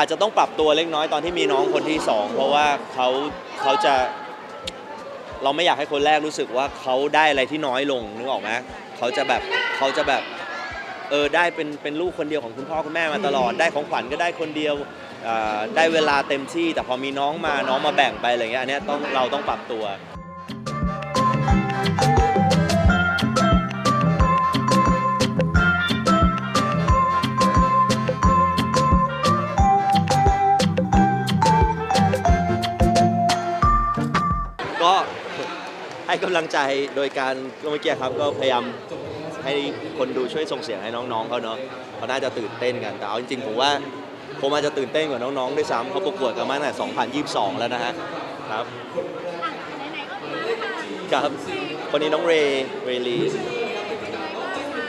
อาจจะต้องปรับตัวเล็กน้อยตอนที่มีน้องคนที่สองเพราะว่าเขาเขาจะเราไม่อยากให้คนแรกรู้สึกว่าเขาได้อะไรที่น้อยลงนึกออกไหมเขาจะแบบเขาจะแบบเออได้เป็นเป็นลูกคนเดียวของคุณพ่อคุณแม่มาตลอดได้ของขวัญก็ได้คนเดียวอ่าได้เวลาเต็มที่ แต่พอมีน้องมาน้องมาแบ่งไปอะไรเงี้ยอันเนี้ยต้องเราต้องปรับตัว ให้กำลังใจโดยการก็เมื่อกี้ครับก็พยายามให้คนดูช่วยส่งเสียงให้น้องๆเขาเนาะเขาน่าจะตื่นเต้นกันแต่เอาจริงๆผมว่าผมอาจจะตื่นเต้นกว่าน้องๆด้วยซ้ำเขาประกวดกันมาตั้งแต่2022 แล้วนะฮะครับอะไหนๆก็มาค่ะครับคนนี้น้องเรย์เรลีน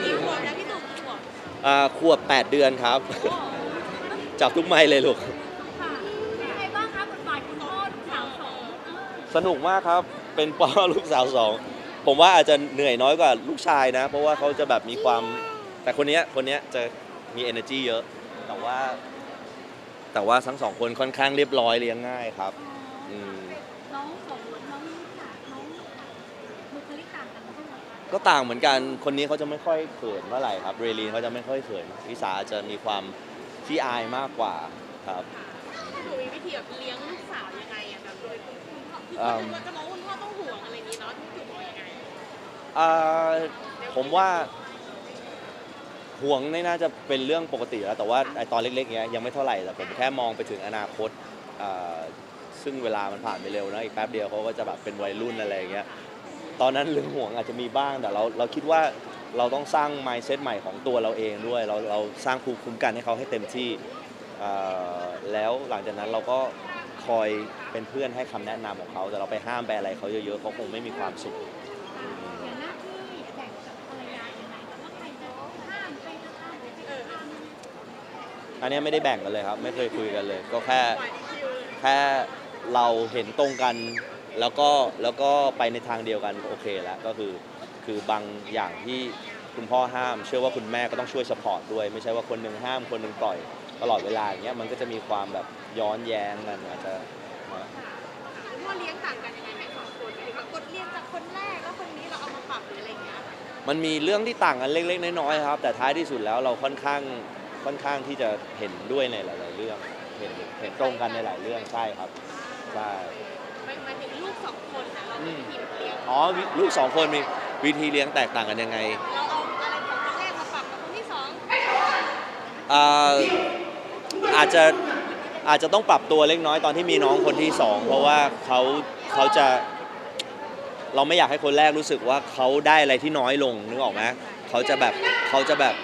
กี่ขวบแล้วพี่ตู่กี่ขวบอ่าขวบ 8 เดือนครับ จับทุกไม้เลยลูกค่ะเป็นไงบ้างคะบทบาทคุณพ่อลูกสาวสองเออสนุกมากครับ เป็นพ่อลูกสาวสองผมว่าอาจจะเหนื่อยน้อยกว่าลูกชายนะ เพราะว่าเขาจะแบบมีความแต่คนเนี้ยคนเนี้ยจะมี energy เยอะ แต่ว่า แต่ว่าทั้งสองคนค่อนข้างเรียบร้อยเลี้ยงง่ายครับอืมน้องสองคนน้องลูกสาวน้องบุคลิกต่างกันใช่ไหมคะก็ต่างเหมือนกันคนนี้เขาจะไม่ค่อยเขินเมื่อไหร่ครับเรลีนเขาจะไม่ค่อยเขินวิสาจะมีความที่อายมากกว่าครับ หนูมีวิธีแบบเลี้ยงลูกสาวยังไงอะแบบโดยคุณพ่อคืออืคนมจะมองว่า อ่าผมว่าห่วงนี่น่าจะเป็นเรื่องปกติแล้ว แต่ว่าไอตอนเล็กๆเนี้ยยังไม่เท่าไหร่แต่ผมแค่มองไปถึงอนาคตอ่าซึ่งเวลามันผ่านไปเร็วนะอีกแป๊บเดียวเขาก็จะแบบเป็นวัยรุ่นอะไรอย่างเงี้ยตอนนั้นเรื่องห่วงอาจจะมีบ้างแต่เราเราคิดว่าเราต้องสร้าง mindset ใหม่ของตัวเราเองด้วย เราเราสร้างภูมิคุ้มกันให้เขาให้เต็มที่อ่าแล้วหลังจากนั้นเราก็คอยเป็นเพื่อนให้คำแนะนำของเขาแต่เราไปห้ามไปอะไรเขาเยอะๆเขาคงไม่มีความสุข อย่างหน้าที่แบ่งกับภรรยายังไงว่าใครจะห้ามใครจะห้ามใครจะห้าม อันเนี้ยไม่ได้แบ่งกันเลยครับ ไม่เคยคุยกันเลย ก็แค่ปล่อยคิวเลยแค่เราเห็นตรงกัน แล้วก็แล้วก็ไปในทางเดียวกันโอเคแล้วก็คือคือบางอย่างที่คุณพ่อห้าม เชื่อว่าคุณแม่ก็ต้องช่วยสปอร์ตด้วย ไม่ใช่ว่าคนหนึ่งห้ามคนหนึ่งปล่อยตลอดเวลาอย่างเงี้ยมันก็จะมีความแบบย้อนแย้งกันอาจจะนะคุณพ่อเลี้ยงต่างกันยังไงไหมสองคนหมายถึงว่ากดเลี้ยงจากคนแรกแล้วคนนี้เราเอามาปรับหรืออะไรอย่างเงี้ยมันมีเรื่องที่ต่างกันเล็กๆน้อยๆครับ แต่ท้ายที่สุดแล้วเราค่อนข้าง ค่อนข้างที่จะเห็นด้วยในหลาย ๆ เรื่อง เห็นเห็นตรงกันในหลายเรื่องใช่ครับใช่หมายหมายถึงลูกสองคนนะเรามีวิธีแบบเลี้ยงอ๋อวิลูกสองคนมีวิธีเลี้ยงแตกต่างกันยังไงเราเอาอะไรของคนแรกมาปรับกับคนที่สองอ่าอาจจะอาจจะต้องปรับตัวเล็กน้อยตอนที่มีน้องคนที่สองเพราะว่าเขาเขาจะเราไม่อยากให้คนแรกรู้สึกว่าเขาได้อะไรที่น้อยลงนึกออกไหมเขาจะแบบเขาจะแบบ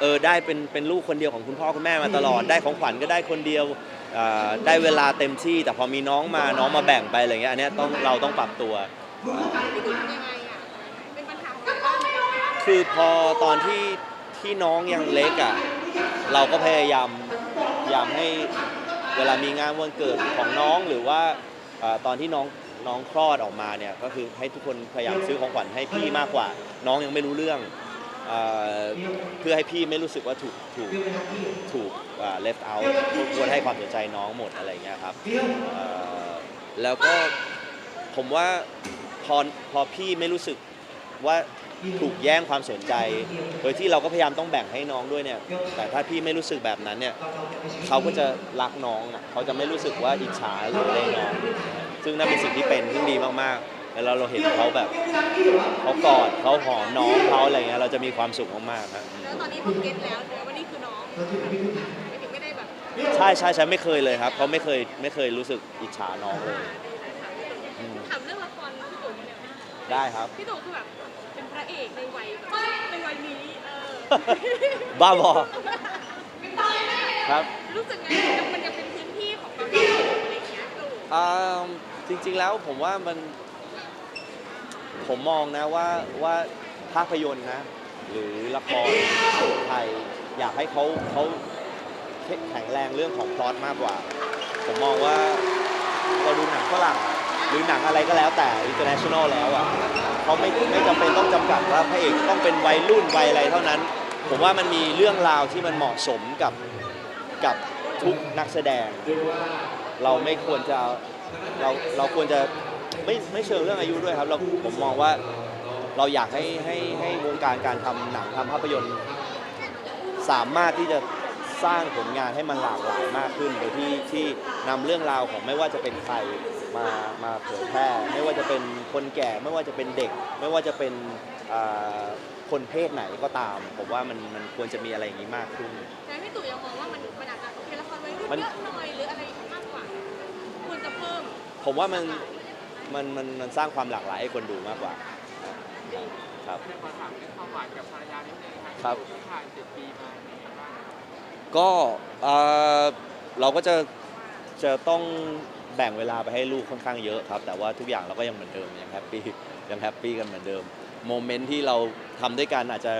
เออได้เป็นเป็นลูกคนเดียวของคุณพ่อคุณแม่มาตลอด ได้ของขวัญก็ได้คนเดียวอ่าได้เวลาเต็มที่ แต่พอมีน้องมาน้องมาแบ่งไปอะไรเงี้ยอันเนี้ยต้องเราต้องปรับตัว พี่ตู่ทำยังไงอะเป็นปัญหาของการบ้านเหมือนกันนะคือพอตอนที่ที่น้องยังเล็กอะเราก็พยายามพยายามให้เวลามีงานวันเกิดของน้องหรือว่าเอ่อตอนที่น้องน้องคลอดออกมาเนี่ยก็คือให้ทุกคนพยายามซื้อของขวัญให้พี่มากกว่า น้องยังไม่รู้เรื่อง เอ่อเพื่อให้พี่ไม่รู้สึกว่าถูกถูกถูกอ่า left out ควรให้ความสนใจน้องหมดอะไรอย่างเงี้ยครับเอ่อแล้วก็ผมว่าพอพอพี่ไม่รู้สึกว่าถูกแย่งความสนใจ โดยที่เราก็พยายามต้องแบ่งให้น้องด้วยเนี่ย แต่ถ้าพี่ไม่รู้สึกแบบนั้นเนี่ยเขาก็จะรักน้องอะเขาจะไม่รู้สึกว่าอิจฉาหรืออะไรน้อง ซึ่งนั่นเป็นสิ่งที่เป็นซึ่ดีมากๆ แล้วเราเห็นเขาแบบเขากอดเขาหอมน้องเขาอะไรเงี้ยเราจะมีความสุขมากๆนะแล้วตอนนี้ผมเก็ตแล้วเดี๋ยวว่านี่คือน้องไม่ถึงไม่ได้แบบใช่ใช่ใช่ไม่เคยเลยครับเขาไม่เคยไม่เคยรู้สึกอิจฉาน้องเลยอืมถามเรื่องละครพี่ตู่เนี่ยได้ครับพี่ตู่คือแบบเป็นพระเอกในวัยแบบในวัยนี้เออบ้าบอครับรู้สึกไงมันยังเป็นพื้นที่ของเราอยู่อะไรอย่างเงี้ยตู่อ่าจริง ๆแล้วผมว่ามัน ผมมองนะว่าว่าภาพยนตร์นะ หรือละครไทยอยากให้เขาเขาแข็งแรงเรื่องของพล็อตมากกว่า ผมมองว่าเราดูหนังฝรั่งหรือหนังอะไรก็แล้วแต่ international แล้วอะเขาไม่ไม่จำเป็นต้องจำกัดว่าพระเอกต้องเป็นวัยรุ่นวัยอะไรเท่านั้น ผมว่ามันมีเรื่องราวที่มันเหมาะสมกับกับทุกนักแสดง เราไม่ควรจะเราเราควรจะ ไม่ไม่เชิงเรื่องอายุด้วยครับเราผมมองว่าเราอยากให้ให้ให้วงการการทำหนังทำภาพยนตร์ สามารถที่จะสร้างผลงานให้มันหลากหลายมากขึ้น โดยที่ที่นำเรื่องราวของไม่ว่าจะเป็นใครมามาเผยแพร่ ไม่ว่าจะเป็นคนแก่ไม่ว่าจะเป็นเด็ก ไม่ว่าจะเป็นอ่าคนเพศไหนก็ตาม ผมว่ามันมันควรจะมีอะไรอย่างนี้มากขึ้น แต่พี่ตู่ยังมองว่ามันมันอาจจะโอเคละครวัยรุ่นมันเยอะหน่อยหรืออะไรมากกว่าควรจะเพิ่มผมว่ามัน มันมันมันสร้างความหลากหลายให้คนดูมากกว่า ครับเรื่องมาถามเรื่องความหวานกับภรรยานิดนึงครับครับ ที่ผ่านเจ็ดปีมาเป็นยังไงบ้างก็เอ่อเราก็จะจะต้องแบ่งเวลาไปให้ลูกค่อนข้างเยอะครับ แต่ว่าทุกอย่างเราก็ยังเหมือนเดิมยังแฮปปี้ยังแฮปปี้กันเหมือนเดิมโมเมนต์ที่เราทำด้วยกันอาจจะ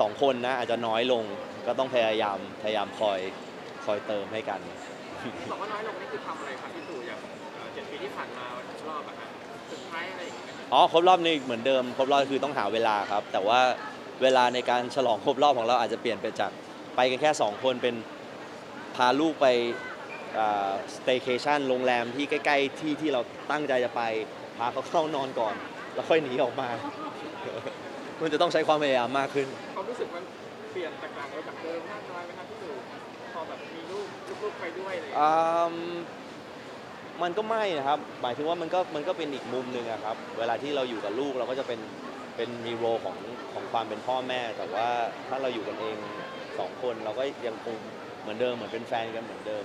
สองคนนะอาจจะน้อยลงก็ต้องพยายามพยายามคอยคอยเติมให้กันบอกว่าน้อยลงนี่คือทำอะไรครับพี่ตู่อย่างเอ่อเจ็ดปีที่ผ่านมา อบอะครับสุดท้ายอะไรอย่างเงี้ยอ๋อครบรอบนี่เหมือนเดิมครบรอบคือต้องหาเวลาครับ แต่ว่าเวลาในการฉลองครบรอบของเราอาจจะเปลี่ยนไปจากไปกันแค่ 2 คนเป็นพาลูกไปสเต y c a t i o n โรงแรมที่ใกล้ ๆ ที่ที่เราตั้งใจจะไปพาเขาเข้านอนก่อน แล้วค่อยหนีออกมา มันจะต้องใช้ความพยายามมากขึ้น ความรู้สึกมันเปลี่ยนแตกต่างไปจากเดิมมากน้อยไหมครับพี่ตู่พอแบบมีลูกลูกๆไปด้วยอะไรอย่างเงี้ยอืม มันก็ไม่นะครับ หมายถึงว่ามันก็มันก็เป็นอีกมุมหนึ่งอะครับ เวลาที่เราอยู่กับลูกเราก็จะเป็นเป็นมีโรของของความเป็นพ่อแม่ แต่ว่าถ้าเราอยู่กันเองสองคนเราก็ยังคงเหมือนเดิมเหมือนเป็นแฟนกันเหมือนเดิม